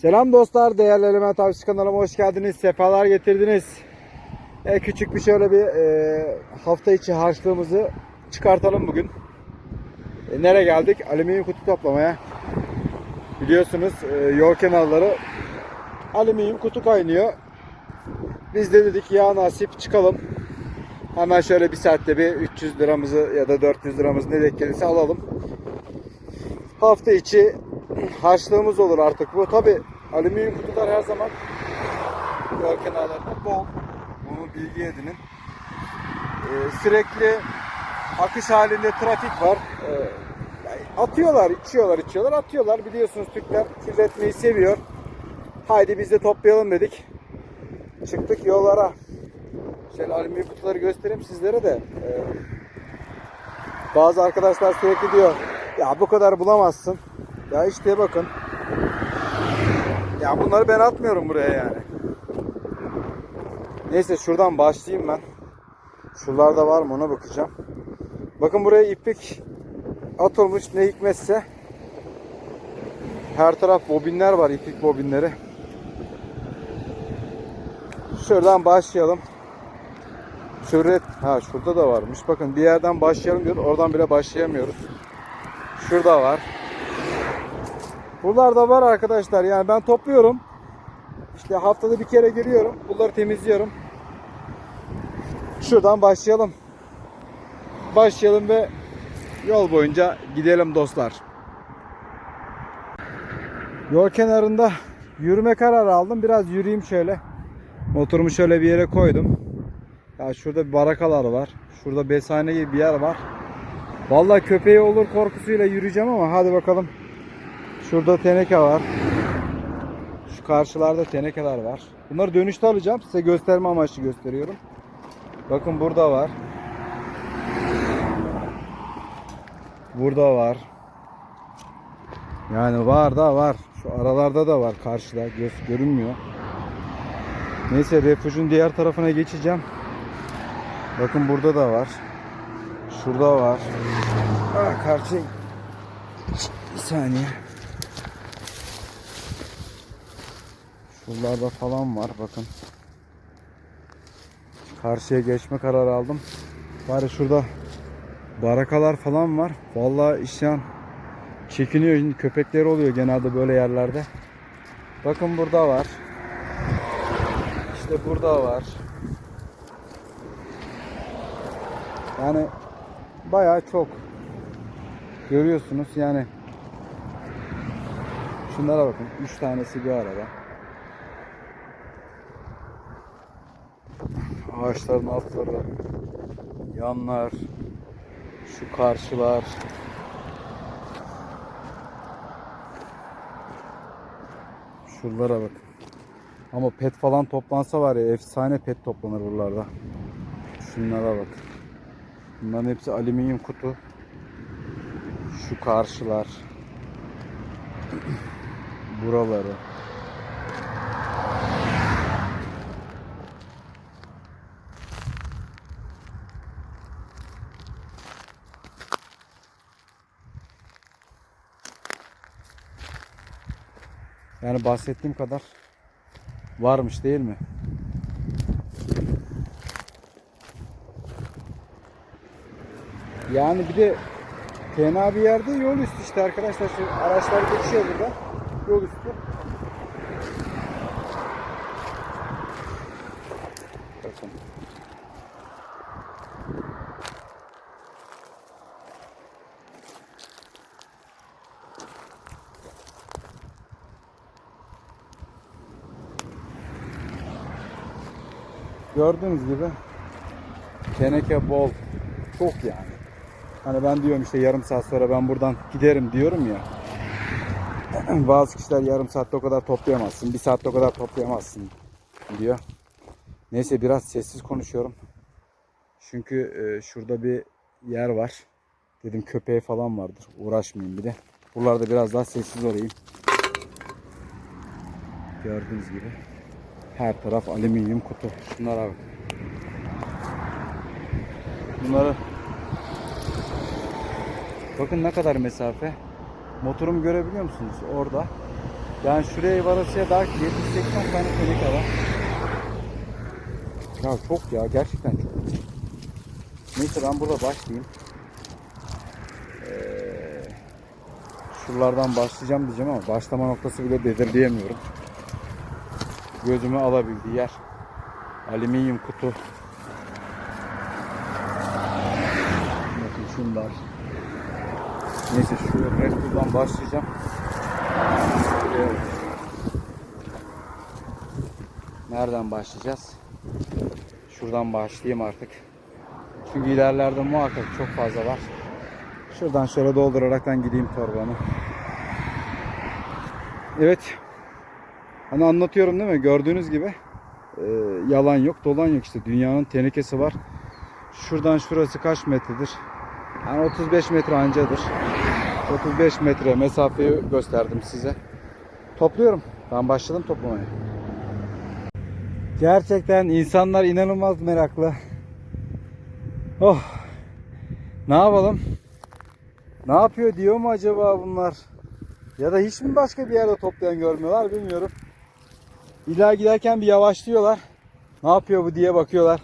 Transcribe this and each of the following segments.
Selam dostlar, değerli Element Avcısı kanalıma hoş geldiniz, sefalar getirdiniz. E, küçük bir şöyle bir e, hafta içi harçlığımızı çıkartalım bugün. E, nereye geldik? Alüminyum kutu toplamaya. Biliyorsunuz e, yol kenarları alüminyum kutu kaynıyor. Biz de dedik ya nasip çıkalım. Hemen şöyle bir saatte bir 300 liramızı ya da 400 liramızı ne denk alalım. Hafta içi harçlığımız olur artık bu. Tabi alüminyum kutular her zaman yol kenarlarında bol. Bunu bilgi edinin. Ee, sürekli akış halinde trafik var. Ee, atıyorlar, içiyorlar, içiyorlar, atıyorlar. Biliyorsunuz Türkler kirletmeyi seviyor. Haydi biz de toplayalım dedik. Çıktık yollara. Şöyle alüminyum kutuları göstereyim sizlere de. Ee, bazı arkadaşlar sürekli diyor ya bu kadar bulamazsın. Ya işte bakın. Ya bunları ben atmıyorum buraya yani. Neyse şuradan başlayayım ben. Şuralarda var mı ona bakacağım. Bakın buraya iplik atılmış ne hikmetse. Her taraf bobinler var iplik bobinleri. Şuradan başlayalım. Şöhret, ha şurada da varmış. Bakın bir yerden başlayalım diyor. Oradan bile başlayamıyoruz. Şurada var. Buralarda var arkadaşlar. Yani ben topluyorum. İşte haftada bir kere giriyorum. Bunları temizliyorum. Şuradan başlayalım. Başlayalım ve yol boyunca gidelim dostlar. Yol kenarında yürüme kararı aldım. Biraz yürüyeyim şöyle. Motorumu şöyle bir yere koydum. Ya şurada barakalar var. Şurada besane gibi bir yer var. Vallahi köpeği olur korkusuyla yürüyeceğim ama hadi bakalım. Şurada teneke var. Şu karşılarda tenekeler var. Bunları dönüşte alacağım. Size gösterme amaçlı gösteriyorum. Bakın burada var. Burada var. Yani var da var. Şu aralarda da var karşıda. Göz görünmüyor. Neyse refüjün diğer tarafına geçeceğim. Bakın burada da var. Şurada var. Ah, karşı bir saniye. Şuralarda falan var bakın. Karşıya geçme kararı aldım. Bari şurada barakalar falan var. Vallahi isyan çekiniyor. Şimdi köpekleri oluyor genelde böyle yerlerde. Bakın burada var. İşte burada var. Yani bayağı çok. Görüyorsunuz yani. Şunlara bakın. 3 tanesi bir arada. Ağaçların altları, yanlar, şu karşılar. Şuralara bakın. Ama pet falan toplansa var ya efsane pet toplanır buralarda. Şunlara bak. Bunların hepsi alüminyum kutu. Şu karşılar. Buraları. Yani bahsettiğim kadar varmış değil mi? Yani bir de fena bir yerde yol üstü işte arkadaşlar. Araçlar geçiyor burada. Yol üstü. Bakın. Gördüğünüz gibi teneke bol. Çok yani. Hani ben diyorum işte yarım saat sonra ben buradan giderim diyorum ya. Bazı kişiler yarım saatte o kadar toplayamazsın. Bir saatte o kadar toplayamazsın diyor. Neyse biraz sessiz konuşuyorum. Çünkü e, şurada bir yer var. Dedim köpeği falan vardır. Uğraşmayayım bir de. Buralarda biraz daha sessiz olayım. Gördüğünüz gibi. Her taraf alüminyum kutu. Şunlara bak. Bunları Bakın ne kadar mesafe. Motorumu görebiliyor musunuz? Orada. Yani şuraya varasıya daha 70-80 tane teneke var. Ya çok ya gerçekten çok. Neyse ben burada başlayayım. Ee, şuralardan başlayacağım diyeceğim ama başlama noktası bile belirleyemiyorum. Gözümü alabildiği yer. Alüminyum kutu. Bakın şunlar. Neyse şu Red başlayacağım. Evet. Nereden başlayacağız? Şuradan başlayayım artık. Çünkü ilerlerde muhakkak çok fazla var. Şuradan şöyle dolduraraktan gideyim torbamı. Evet. Hani anlatıyorum değil mi? Gördüğünüz gibi e, yalan yok, dolan yok işte. Dünyanın tenekesi var. Şuradan şurası kaç metredir? Yani 35 metre ancadır. 35 metre mesafeyi gösterdim size. Topluyorum. Ben başladım toplamaya. Gerçekten insanlar inanılmaz meraklı. Oh. Ne yapalım? Ne yapıyor diyor mu acaba bunlar? Ya da hiç mi başka bir yerde toplayan görmüyorlar bilmiyorum. İlla giderken bir yavaşlıyorlar. Ne yapıyor bu diye bakıyorlar.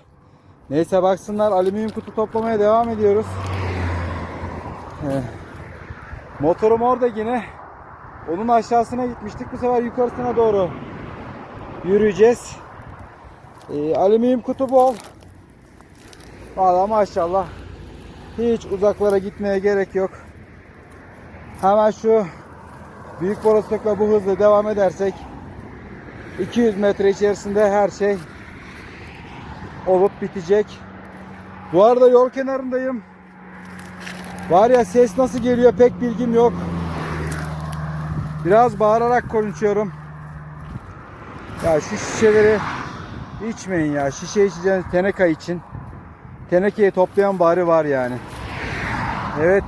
Neyse baksınlar alüminyum kutu toplamaya devam ediyoruz. Eh. Motorum orada yine. Onun aşağısına gitmiştik. Bu sefer yukarısına doğru yürüyeceğiz. Ee, alüminyum kutu bol. Valla maşallah. Hiç uzaklara gitmeye gerek yok. Hemen şu büyük borostukla bu hızla devam edersek 200 metre içerisinde her şey olup bitecek. Bu arada yol kenarındayım. Var ya ses nasıl geliyor pek bilgim yok. Biraz bağırarak konuşuyorum. Ya şu şişeleri içmeyin ya. Şişe içeceğiniz teneka için. Tenekeyi toplayan bari var yani. Evet.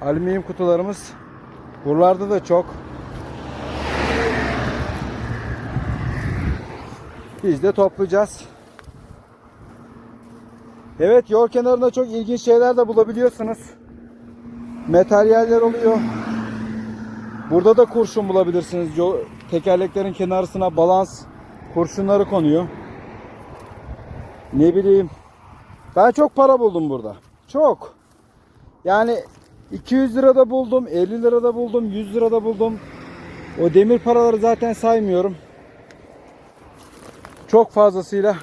Alüminyum kutularımız buralarda da çok. Biz de toplayacağız. Evet yol kenarında çok ilginç şeyler de bulabiliyorsunuz. Materyaller oluyor. Burada da kurşun bulabilirsiniz. Yol, tekerleklerin kenarısına balans kurşunları konuyor. Ne bileyim. Ben çok para buldum burada. Çok. Yani 200 lirada buldum, 50 lirada buldum, 100 lirada buldum. O demir paraları zaten saymıyorum. Çok fazlasıyla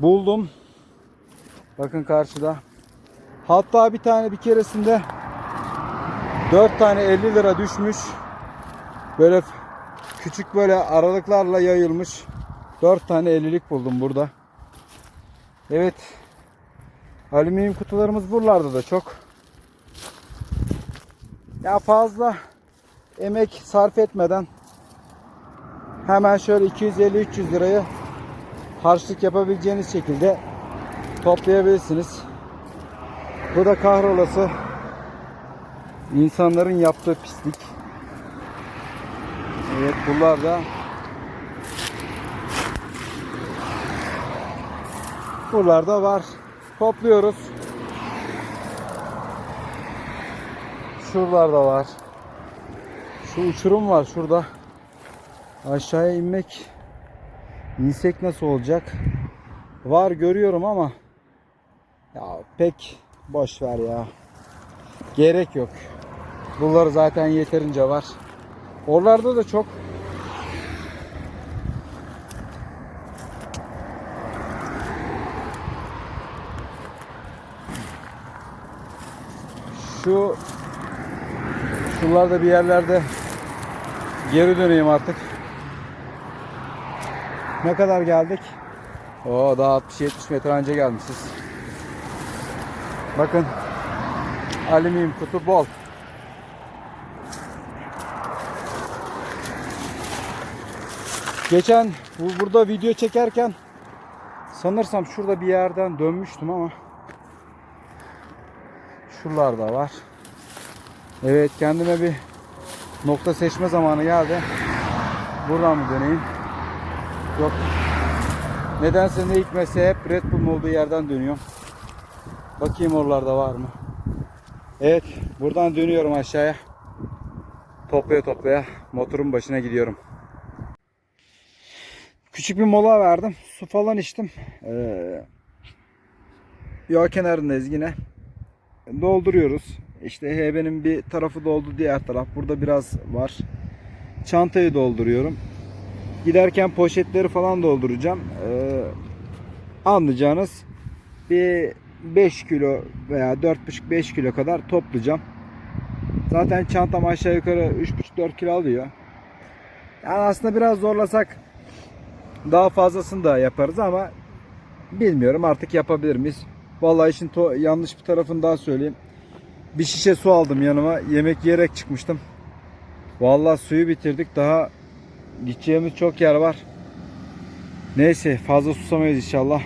buldum. Bakın karşıda. Hatta bir tane bir keresinde 4 tane 50 lira düşmüş. Böyle küçük böyle aralıklarla yayılmış. 4 tane 50'lik buldum burada. Evet. Alüminyum kutularımız buralarda da çok. Ya fazla emek sarf etmeden hemen şöyle 250-300 lirayı harçlık yapabileceğiniz şekilde toplayabilirsiniz. Bu da kahrolası insanların yaptığı pislik. Evet bunlar da buralarda var. Topluyoruz. Şuralarda var. Şu uçurum var şurada. Aşağıya inmek insek nasıl olacak? Var görüyorum ama ya pek boş ver ya. Gerek yok. Bunlar zaten yeterince var. Oralarda da çok. Şu şuralarda bir yerlerde geri döneyim artık. Ne kadar geldik? Oo daha 60-70 metre önce gelmişiz. Bakın alüminyum kutu bol. Geçen bu burada video çekerken sanırsam şurada bir yerden dönmüştüm ama şuralarda var. Evet kendime bir nokta seçme zamanı geldi. Buradan mı döneyim? Yok. Nedense ne hikmetse hep Red Bull'un olduğu yerden dönüyorum. Bakayım oralarda var mı? Evet buradan dönüyorum aşağıya. toplaya toplaya motorun başına gidiyorum. Küçük bir mola verdim. Su falan içtim. Ee, yol kenarındayız yine. Dolduruyoruz. İşte hebenin bir tarafı doldu diğer taraf. Burada biraz var. Çantayı dolduruyorum. Giderken poşetleri falan dolduracağım. Ee, anlayacağınız bir 5 kilo veya 4,5-5 kilo kadar toplayacağım. Zaten çantam aşağı yukarı 3,5-4 kilo alıyor. Yani aslında biraz zorlasak daha fazlasını da yaparız ama bilmiyorum artık yapabilir miyiz? Vallahi işin yanlış bir tarafını daha söyleyeyim. Bir şişe su aldım yanıma. Yemek yiyerek çıkmıştım. Vallahi suyu bitirdik. Daha gideceğimiz çok yer var. Neyse fazla susamayız inşallah.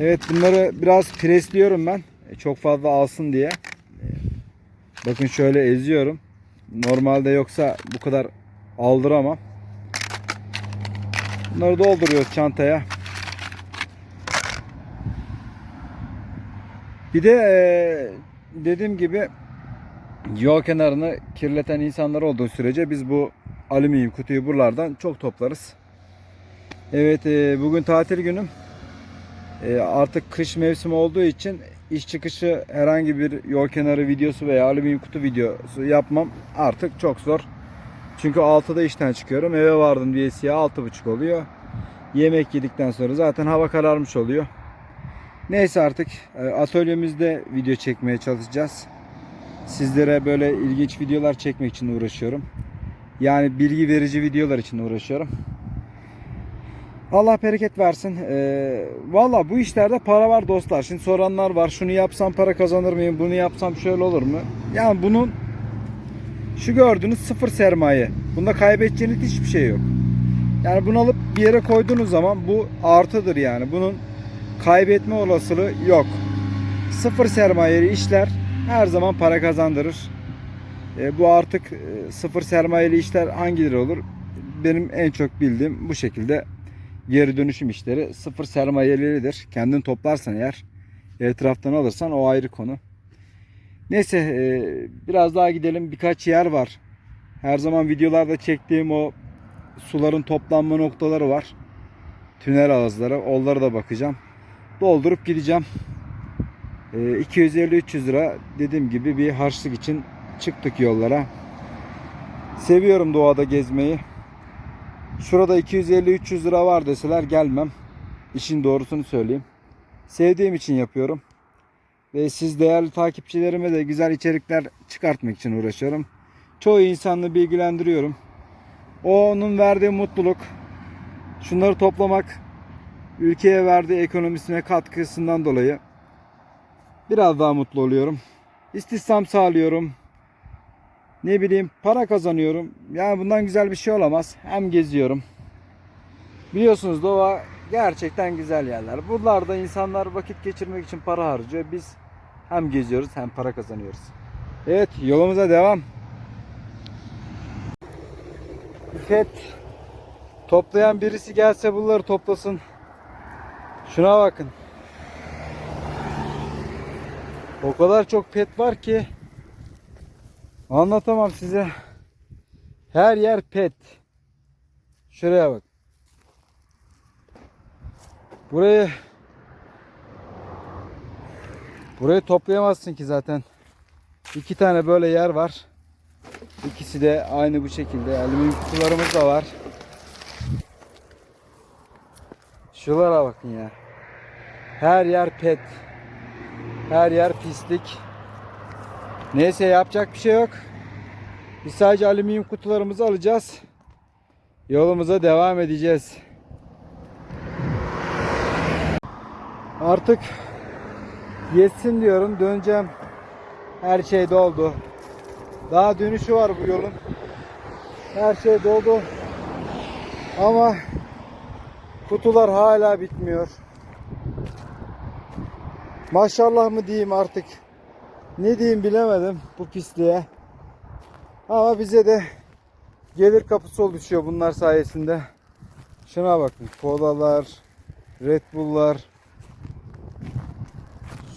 Evet bunları biraz presliyorum ben. E, Çok fazla alsın diye. E, Bakın şöyle eziyorum. Normalde yoksa bu kadar aldıramam. Bunları dolduruyoruz çantaya. Bir de e, dediğim gibi yol kenarını kirleten insanlar olduğu sürece biz bu alüminyum kutuyu buralardan çok toplarız. Evet e, bugün tatil günüm. E, artık kış mevsimi olduğu için iş çıkışı herhangi bir yol kenarı videosu veya alüminyum kutu videosu yapmam artık çok zor. Çünkü 6'da işten çıkıyorum. Eve vardım diye siyah 6.30 oluyor. Yemek yedikten sonra zaten hava kararmış oluyor. Neyse artık e, atölyemizde video çekmeye çalışacağız. Sizlere böyle ilginç videolar çekmek için uğraşıyorum. Yani bilgi verici videolar için uğraşıyorum. Allah bereket versin. Ee, Valla bu işlerde para var dostlar. Şimdi soranlar var. Şunu yapsam para kazanır mıyım? Bunu yapsam şöyle olur mu? Yani bunun şu gördüğünüz sıfır sermaye. Bunda kaybedeceğiniz hiçbir şey yok. Yani bunu alıp bir yere koyduğunuz zaman bu artıdır yani. Bunun kaybetme olasılığı yok. Sıfır sermayeli işler her zaman para kazandırır. E, bu artık e, sıfır sermayeli işler hangileri olur? Benim en çok bildiğim bu şekilde geri dönüşüm işleri sıfır sermayelidir. Kendin toplarsan eğer etraftan alırsan o ayrı konu. Neyse e, biraz daha gidelim. Birkaç yer var. Her zaman videolarda çektiğim o suların toplanma noktaları var. Tünel ağızları. Onlara da bakacağım. Doldurup gideceğim. E, 250-300 lira dediğim gibi bir harçlık için çıktık yollara. Seviyorum doğada gezmeyi. Şurada 250-300 lira var deseler gelmem. İşin doğrusunu söyleyeyim. Sevdiğim için yapıyorum. Ve siz değerli takipçilerime de güzel içerikler çıkartmak için uğraşıyorum. Çoğu insanla bilgilendiriyorum. O onun verdiği mutluluk. Şunları toplamak ülkeye verdiği ekonomisine katkısından dolayı biraz daha mutlu oluyorum. İstihdam sağlıyorum. Ne bileyim para kazanıyorum. Yani bundan güzel bir şey olamaz. Hem geziyorum. Biliyorsunuz doğa gerçekten güzel yerler. Buralarda insanlar vakit geçirmek için para harcıyor. Biz hem geziyoruz hem para kazanıyoruz. Evet yolumuza devam. İffet toplayan birisi gelse bunları toplasın. Şuna bakın. O kadar çok pet var ki anlatamam size. Her yer pet. Şuraya bak. Burayı Burayı toplayamazsın ki zaten. İki tane böyle yer var. İkisi de aynı bu şekilde. Alüminyum kutularımız da var. Şuralara bakın ya. Her yer pet. Her yer pislik. Neyse yapacak bir şey yok. Biz sadece alüminyum kutularımızı alacağız. Yolumuza devam edeceğiz. Artık yetsin diyorum. Döneceğim. Her şey doldu. Daha dönüşü var bu yolun. Her şey doldu. Ama kutular hala bitmiyor. Maşallah mı diyeyim artık. Ne diyeyim bilemedim bu pisliğe. Ama bize de gelir kapısı oluşuyor bunlar sayesinde. Şuna bakın. Kolalar, Red Bull'lar.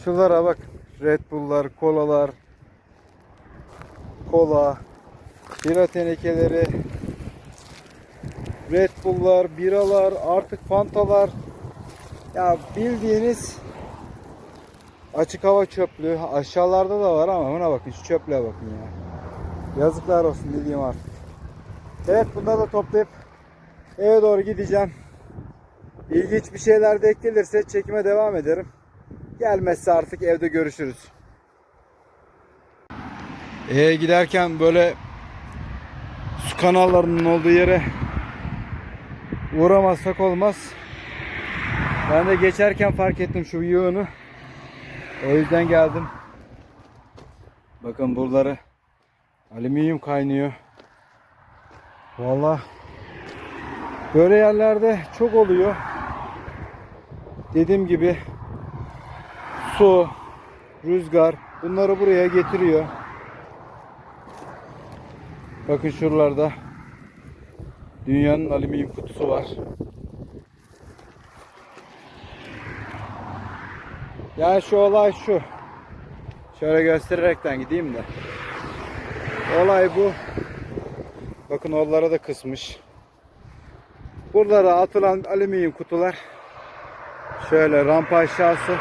Şulara bak. Red Bull'lar, kolalar. Kola. bira tenekeleri, Red Bull'lar, biralar, artık Fantalar. Ya bildiğiniz açık hava çöplüğü. Aşağılarda da var ama buna bakın şu çöplüğe bakın ya. Yazıklar olsun dediğim artık. Evet bunları da toplayıp eve doğru gideceğim. İlginç bir şeyler de gelirse çekime devam ederim. Gelmezse artık evde görüşürüz. Ee, giderken böyle su kanallarının olduğu yere uğramazsak olmaz. Ben de geçerken fark ettim şu yığını. O yüzden geldim. Bakın buraları alüminyum kaynıyor. Vallahi böyle yerlerde çok oluyor. Dediğim gibi su, rüzgar bunları buraya getiriyor. Bakın şuralarda dünyanın alüminyum kutusu var. Yani şu olay şu. Şöyle göstererekten gideyim de. Olay bu. Bakın onlara da kısmış. Buralara atılan alüminyum kutular şöyle rampa aşağısı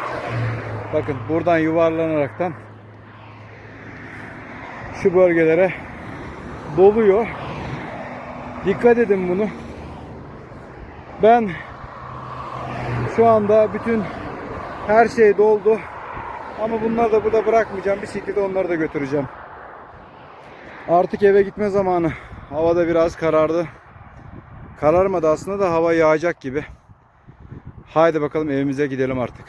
bakın buradan yuvarlanaraktan şu bölgelere doluyor. Dikkat edin bunu. Ben şu anda bütün her şey doldu. Ama bunları da burada bırakmayacağım. Bir şekilde onları da götüreceğim. Artık eve gitme zamanı. Hava da biraz karardı. Kararmadı aslında da hava yağacak gibi. Haydi bakalım evimize gidelim artık.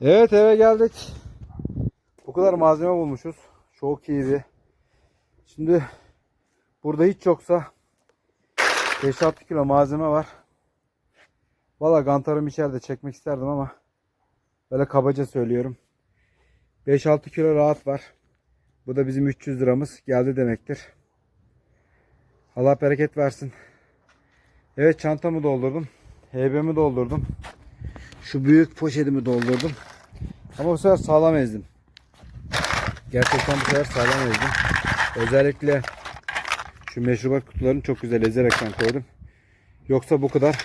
Evet eve geldik. Bu kadar malzeme bulmuşuz. Çok iyiydi. Şimdi burada hiç yoksa 5-6 kilo malzeme var. Valla gantarım içeride çekmek isterdim ama böyle kabaca söylüyorum. 5-6 kilo rahat var. Bu da bizim 300 liramız geldi demektir. Allah bereket versin. Evet çantamı doldurdum. Heybemi doldurdum. Şu büyük poşetimi doldurdum. Ama bu sefer sağlam ezdim. Gerçekten bu sefer sağlam ezdim. Özellikle şu meşrubat kutularını çok güzel ezerekten koydum. Yoksa bu kadar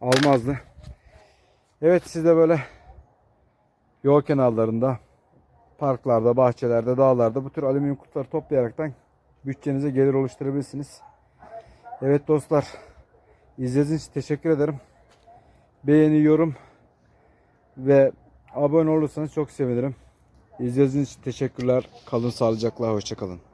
almazdı. Evet siz de böyle yol kenarlarında, parklarda, bahçelerde, dağlarda bu tür alüminyum kutuları toplayaraktan bütçenize gelir oluşturabilirsiniz. Evet dostlar, izlediğiniz için teşekkür ederim. Beğeni, yorum ve abone olursanız çok sevinirim. İzlediğiniz için teşekkürler. Kalın sağlıcakla, hoşçakalın.